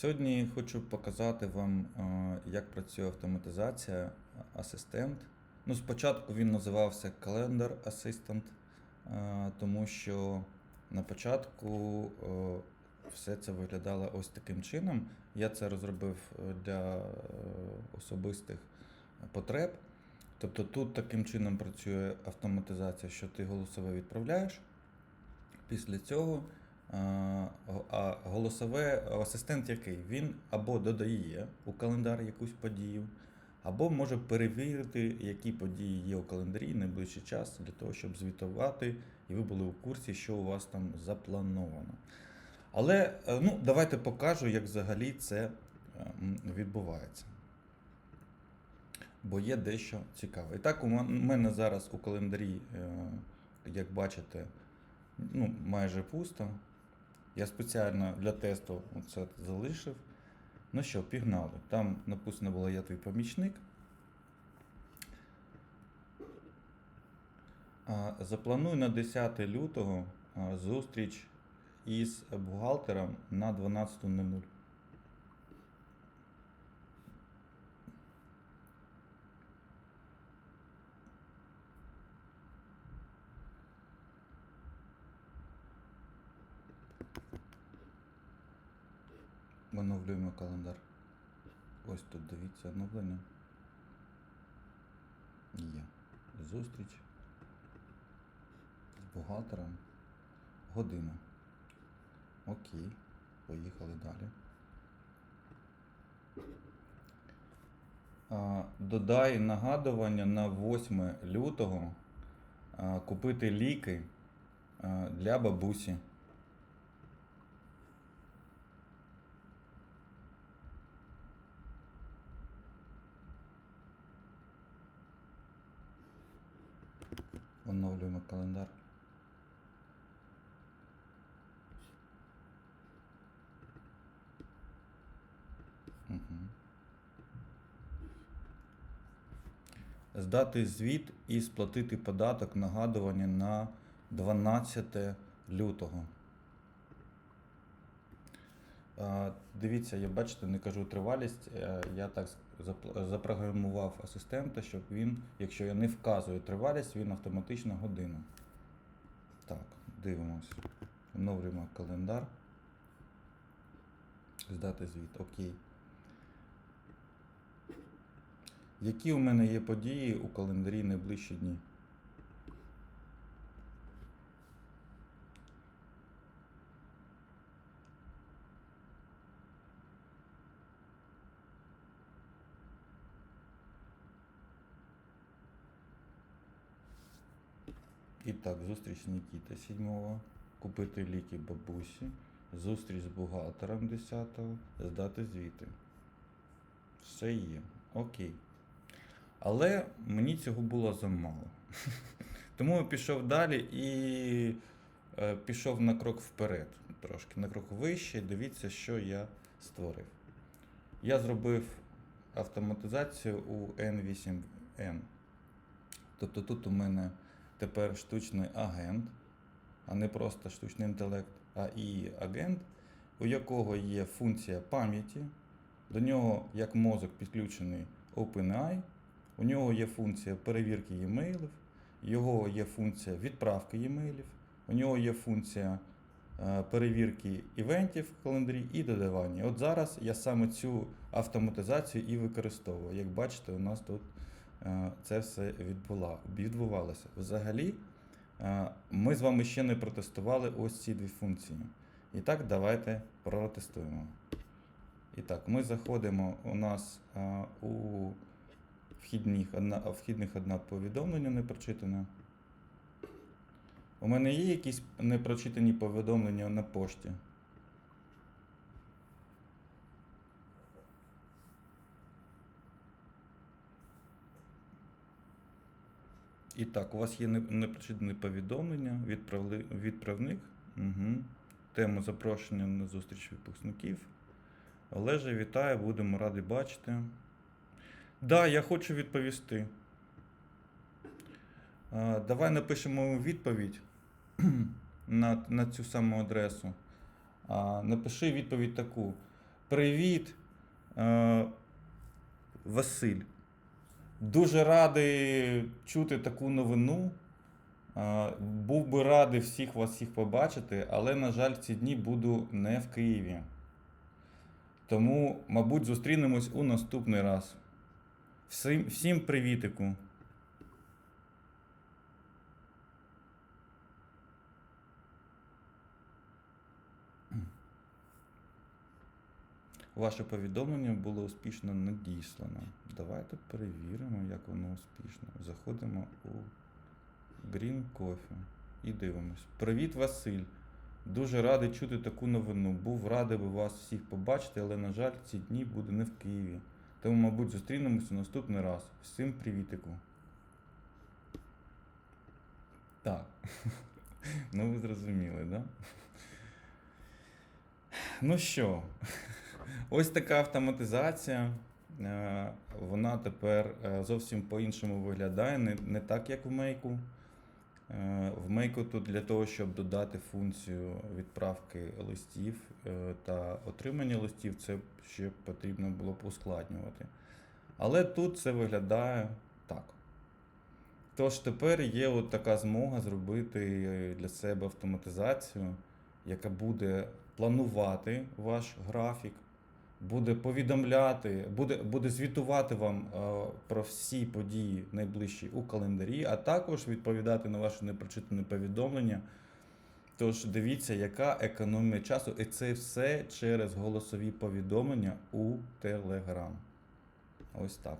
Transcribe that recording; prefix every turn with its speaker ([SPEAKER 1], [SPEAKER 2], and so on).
[SPEAKER 1] Сьогодні хочу показати вам, е, як працює автоматизація асистент. Ну, спочатку він називався Calendar Assistant, е, тому що на початку е, все це виглядало ось таким чином. Я це розробив е, для е, особистих потреб. Тобто тут таким чином працює автоматизація, що ти голосове відправляєш. Після цього а, а голосове асистент який? Він або додає у календар якусь подію, або може перевірити, які події є у календарі найближчий час для того, щоб звітувати, і ви були у курсі, що у вас там заплановано. Але е, ну, давайте покажу, як взагалі це е, відбувається. Бо є дещо цікаве. І так, у мене зараз у календарі, е, як бачите, ну, майже пусто. Я спеціально для тесту це залишив. Ну що, пігнали. Там написано було я твій помічник. Запланую на 10 лютого зустріч із бухгалтером на 12.00. Оновлюємо календар. Ось тут дивіться оновлення. Є. Зустріч з бухгалтером. Година. Окей. Поїхали далі. Додай нагадування на 8 лютого купити ліки для бабусі. Оновлюємо календар. Угу. Здати звіт і сплатити податок нагадування на 12 лютого. Дивіться, я бачите, не кажу тривалість. е, Я так запрограмував асистента, щоб він, якщо я не вказую тривалість, він автоматично годину. Так, дивимось. Оновлюємо календар. Здати звіт. Окей. Які у мене є події у календарі найближчі дні? І так, зустріч Нікіта 7 купити ліки бабусі, зустріч з бухгалтером 10 здати звіти. Все є. Окей. Але мені цього було замало. Тому я пішов далі і е, пішов на крок вперед, трошки на крок вище. Дивіться, що я створив. Я зробив автоматизацію у N8N. Тобто тут у мене тепер штучний агент, а не просто штучний інтелект, а і агент, у якого є функція пам'яті, до нього як мозок підключений OpenAI, у нього є функція перевірки e-mailів, його є функція відправки e-mailів, у нього є функція е, перевірки івентів в календарі і додавання. От зараз я саме цю автоматизацію і використовую. Як бачите, у нас тут це все відбувалося. Взагалі, е, ми з вами ще не протестували ось ці дві функції. І так, давайте протестуємо. І так, ми заходимо у нас у вхідних одна, вхідних одна повідомлення не прочитане. У мене є якісь непрочитані повідомлення на пошті. І так, у вас є не- непрочитане повідомлення, відправли, відправник. Угу. Тему запрошення на зустріч випускників. Олеже, вітаю, будемо раді бачити. Да, я хочу відповісти. Давай напишемо відповідь на, на цю саму адресу. Напиши відповідь таку. Привіт, е, Василь. Дуже радий чути таку новину. Був би радий всіх вас всіх побачити, але, на жаль, ці дні буду не в Києві. Тому, мабуть, зустрінемось у наступний раз. Всім, всім привітику. Ваше повідомлення було успішно надіслано. Давайте перевіримо, як воно успішно. Заходимо у Green Coffee і дивимось. Привіт, Василь! Дуже радий чути таку новину. Був радий би вас всіх побачити, але, на жаль, ці дні буду не в Києві. Тому, мабуть, зустрінемося наступний раз. Всім привітику. Так. Ну, ви зрозуміли, так? Да? Ну що, ось така автоматизація. Е, Вона тепер е, зовсім по-іншому виглядає, не, не так, як в мейку. Е, В мейку тут для того, щоб додати функцію відправки листів та отримання листів, це ще потрібно було б ускладнювати. Але тут це виглядає так. Тож тепер є от така змога зробити для себе автоматизацію, яка буде планувати ваш графік, буде повідомляти, буде, буде звітувати вам е, про всі події найближчі у календарі, а також відповідати на ваші непрочитані повідомлення. Тож дивіться, яка економія часу, і це все через голосові повідомлення у Telegram. Ось так.